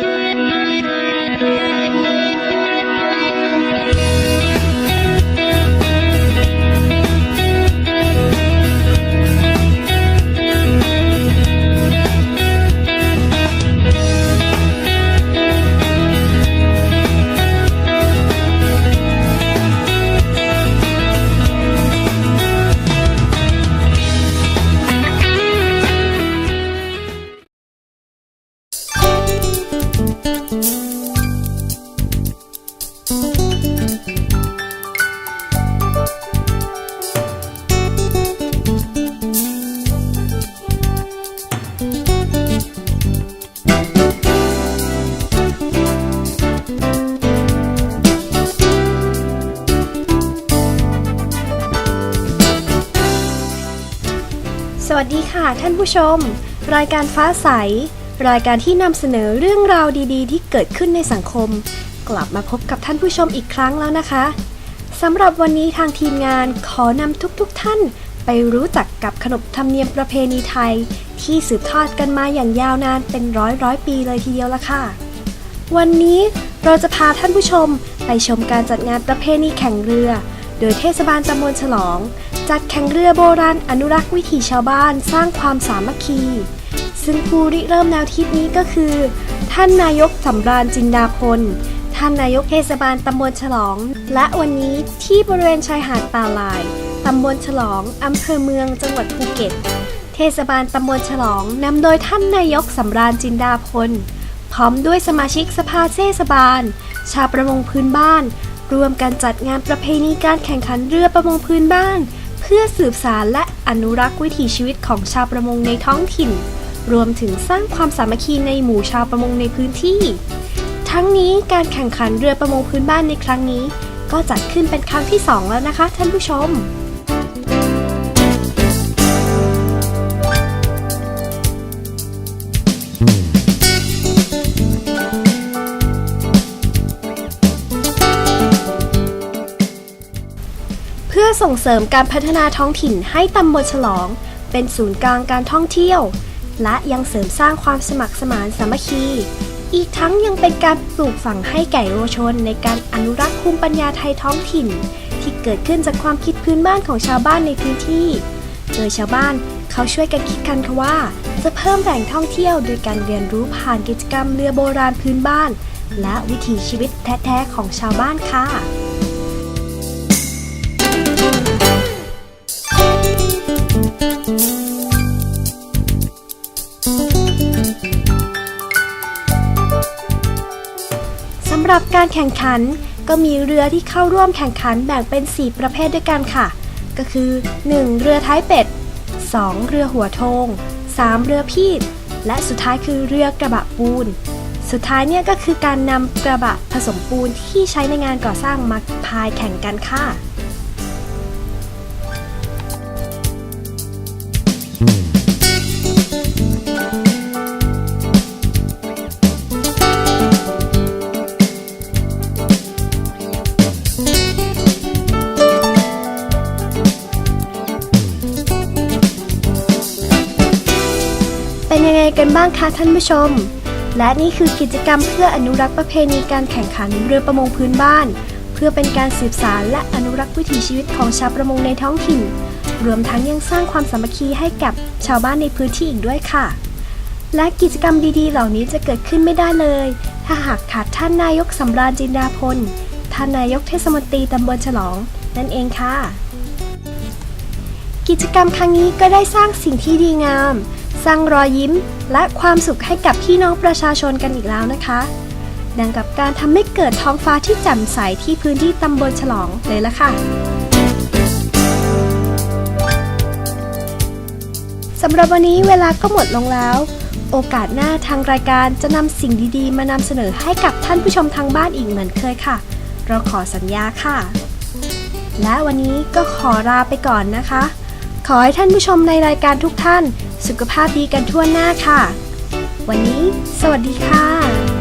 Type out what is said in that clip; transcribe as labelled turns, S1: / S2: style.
S1: ส วัสดีค่ะท่านผู้ชม รายการฟ้าใส รายการที่นำเสนอเรื่องราวดีๆ ที่เกิดขึ้นในสังคม กลับมาพบกับท่านผู้ชมอีกครั้งแล้วนะคะสำหรับวันนี้ทางทีมงานขอนำทุกๆทท่าน ไปรู้จักกับขนบธรรมเนียมประเพณีไทย ที่สืบทอดกันมาอย่างยาวนานเป็นร้อยร้อยปีเลยทีเดียวละค่ะ วันนี้เราจะพาท่านผู้ชมไปชมการจัดงานประเพณีแข่งเรือ โดยเทศบาลตำบลฉลอง จัดแข่งเรือโบราณอนุรักษ์วิถีชาวบ้านสร้างความสามัคคี ซึ่งผู้ริเริ่มแนวคิดนี้ก็คือ ท่านนายกสำราญจินดาพล ท่านนายกเทศบาลตำบลฉลอง และวันนี้ที่บริเวณชายหาดป่าลายตำบลฉลองอำเภอเมืองจังหวัดภูเก็ต เทศบาลตำบลฉลองนำโดยท่านนายกสำราญจินดาพล พร้อมด้วยสมาชิกสภาเทศบาล ชาวประมงพื้นบ้าน ร่วมกันจัดงานประเพณีการแข่งขันเรือประมงพื้นบ้าน เพื่อสืบสารและอนุรักษ์วิถีชีวิตของชาวประมงในท้องถิ่น รวมถึงสร้างความสามัคคีในหมู่ชาวประมงในพื้นที่ ทั้งนี้การแข่งขันเรือประมงพื้นบ้านในครั้งนี้ ก็จัดขึ้นเป็นครั้งที่ 2 แล้วนะคะท่านผู้ชม ส่งเสริมการพัฒนาท้องถิ่นให้ตำบลฉลอง เป็นศูนย์กลางการท่องเที่ยว และยังเสริมสร้างความสมัครสมานสามัคคี อีกทั้งยังเป็นการปลูกฝังให้แก่เยาวชนในการอนุรักษ์ภูมิปัญญาไทยท้องถิ่น ที่เกิดขึ้นจากความคิดพื้นบ้านของชาวบ้านในพื้นที่ โดยชาวบ้านเขาช่วยกันคิดกันค่ะว่า จะเพิ่มแหล่งท่องเที่ยวโดยการเรียนรู้ผ่านกิจกรรมเรือโบราณพื้นบ้าน และวิถีชีวิตแท้ๆของชาวบ้านค่ะ สำหรับการแข่งขันก็มีเรือที่เข้าร่วมแข่งขันแบ่งเป็น 4 ประเภทด้วยกันค่ะ ก็คือ 1. เรือท้ายเป็ด 2. เรือหัวโทง 3. เรือพีดและสุดท้ายคือเรือกระบะปูน สุดท้ายเนี่ยก็คือการนำกระบะผสมปูนที่ใช้ในงานก่อสร้างมาพายแข่งกันค่ะ ยังไงกันบ้างคะท่านผู้ชม และนี่คือกิจกรรมเพื่ออนุรักษ์ประเพณีการแข่งขันเรือประมงพื้นบ้าน เพื่อเป็นการสืบสารและอนุรักษ์วิถีชีวิตของชาวประมงในท้องถิ่น รวมทั้งยังสร้างความสามัคคีให้กับชาวบ้านในพื้นที่อีกด้วยค่ะ และกิจกรรมดีๆ เหล่านี้จะเกิดขึ้นไม่ได้เลย ถ้าหากขาดท่านนายกสำราญจินดาพลท่านนายกเทศมนตรีตำบลฉลอง นั่นเองค่ะ กิจกรรมครั้งนี้ก็ได้สร้างสิ่งที่ดีงาม สร้างรอยยิ้มและความสุขให้กับพี่น้องประชาชนกันอีกแล้วนะคะ ดังกับการทำให้เกิดท้องฟ้าที่แจ่มใสที่พื้นที่ตำบลฉลองเลยละค่ะสำหรับวันนี้เวลาก็หมดลงแล้ว โอกาสหน้าทางรายการจะนำสิ่งดีๆ มานำเสนอให้กับท่านผู้ชมทางบ้านอีกเหมือนเคยค่ะ เราขอสัญญาค่ะ และวันนี้ก็ขอลาไปก่อนนะคะ ขอให้ท่านผู้ชมในรายการทุกท่าน สุขภาพดีกันทั่วหน้าค่ะ วันนี้ สวัสดีค่ะ
S2: ประ